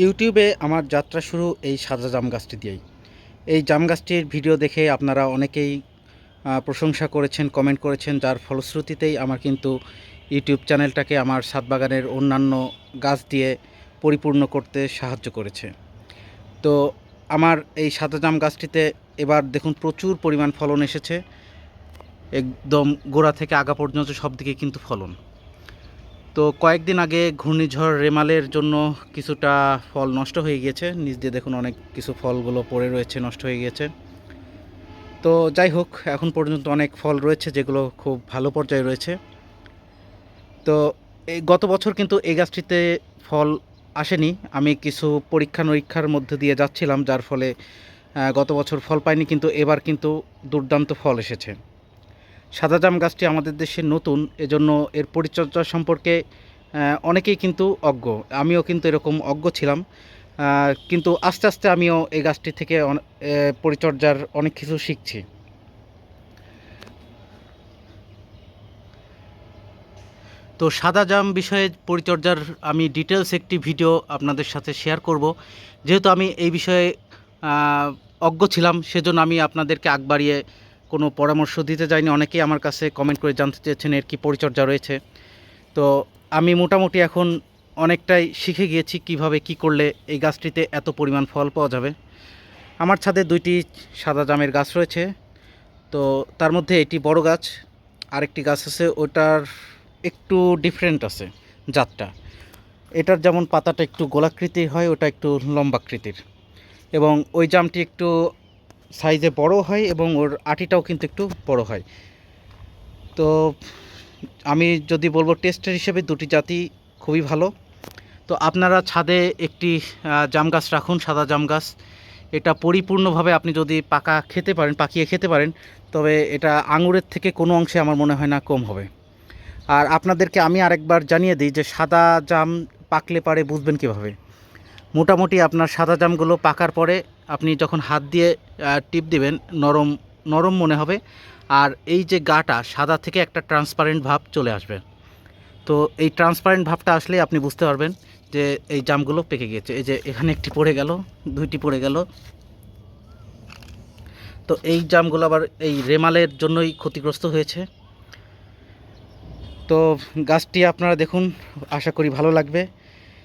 ইউটিউবে আমার যাত্রা শুরু এই সাদা জাম গাছটি দিয়েই। এই জাম গাছটির ভিডিও দেখে আপনারা অনেকেই প্রশংসা করেছেন কমেন্ট করেছেন, যার ফলশ্রুতিতেই আমার কিন্তু ইউটিউব চ্যানেলটাকে আমার সাত বাগানের অন্যান্য গাছ দিয়ে পরিপূর্ণ করতে সাহায্য করেছে। তো আমার এই সাদা জাম গাছটিতে এবার দেখুন প্রচুর পরিমাণ ফলন এসেছে। একদম গোড়া থেকে আগা পর্যন্ত সব দিকে কিন্তু ফলন। তো কয়েকদিন আগে ঘূর্ণিঝড় রেমালের জন্য কিছুটা ফল নষ্ট হয়ে গিয়েছে। নিজ দিয়ে দেখুন অনেক কিছু ফলগুলো পড়ে রয়েছে, নষ্ট হয়ে গিয়েছে। তো যাই হোক, এখন পর্যন্ত অনেক ফল রয়েছে যেগুলো খুব ভালো পর্যায়ে রয়েছে। তো এই গত বছর কিন্তু এই গাছটিতে ফল আসেনি। আমি কিছু পরীক্ষা নিরীক্ষার মধ্যে দিয়ে যাচ্ছিলাম, যার ফলে গত বছর ফল পাইনি, কিন্তু এবার কিন্তু দুর্দান্ত ফল এসেছে। সাদা জাম গাছটি আমাদের দেশে নতুন, এজন্য এর পরিচর্যা সম্পর্কে অনেকেই কিন্তু অজ্ঞ। আমিও কিন্তু এরকম অজ্ঞ ছিলাম। কিন্তু আস্তে আস্তে আমিও এই গাছটি থেকে পরিচর্যার অনেক কিছু শিখছি। তো সাদা জাম বিষয়ে পরিচর্যার আমি ডিটেলস একটি ভিডিও আপনাদের সাথে শেয়ার করব। যেহেতু আমি এই বিষয়ে অজ্ঞ ছিলাম, সেজন্য আমি আপনাদেরকে আগ বাড়িয়ে কোনো পরামর্শ দিতে যাইনি অনেকেই আমার কাছে কমেন্ট করে জানতে চেয়েছেন এর কী পরিচর্যা রয়েছে। তো আমি মোটামুটি এখন অনেকটাই শিখে গিয়েছি কীভাবে কি করলে এই গাছটিতে এত পরিমাণ ফল পাওয়া যাবে। আমার ছাদে দুইটি সাদা জামের গাছ রয়েছে। তো তার মধ্যে এটি বড় গাছ, আরেকটি গাছ আছে, ওটার একটু ডিফারেন্ট আছে জাতটা। এটার যেমন পাতাটা একটু গোলাকৃতির হয়, ওটা একটু লম্বাকৃতির। এবং ওই জামটি একটু সাইজে বড় হয় এবং ওর আটিটাও কিন্তু একটু বড় হয়। তো আমি যদি বলব টেস্টের হিসেবে দুটি জাতি খুবই ভালো। তো আপনারা ছাদে একটি জাম গাছ রাখুন, সাদা জাম গাছ। এটা পরিপূর্ণভাবে আপনি যদি পাকা খেতে পারেন, পাকিয়ে খেতে পারেন, তবে এটা আঙুরের থেকে কোনো অংশে আমার মনে হয় না কম হবে। আর আপনাদেরকে আমি আরেকবার জানিয়ে দিই যে সাদা জাম পাকলে পারে বুঝবেন কীভাবে। মোটামুটি আপনার সাদা জামগুলো পাকার পরে আপনি যখন হাত দিয়ে টিপ দিবেন, নরম নরম মনে হবে। আর এই যে গাটা, সাদা থেকে একটা ট্রান্সপারেন্ট ভাব চলে আসবে। তো এই ট্রান্সপারেন্ট ভাবটা আসলে আপনি বুঝতে পারবেন যে এই জামগুলো পেকে গিয়েছে এই যে এখানে একটি পড়ে গেল, দুইটি পড়ে গেল। তো এই জামগুলো আবার এই রেমালের জন্যই ক্ষতিগ্রস্ত হয়েছে। তো গাছটি আপনারা দেখুন, আশা করি ভালো লাগবে।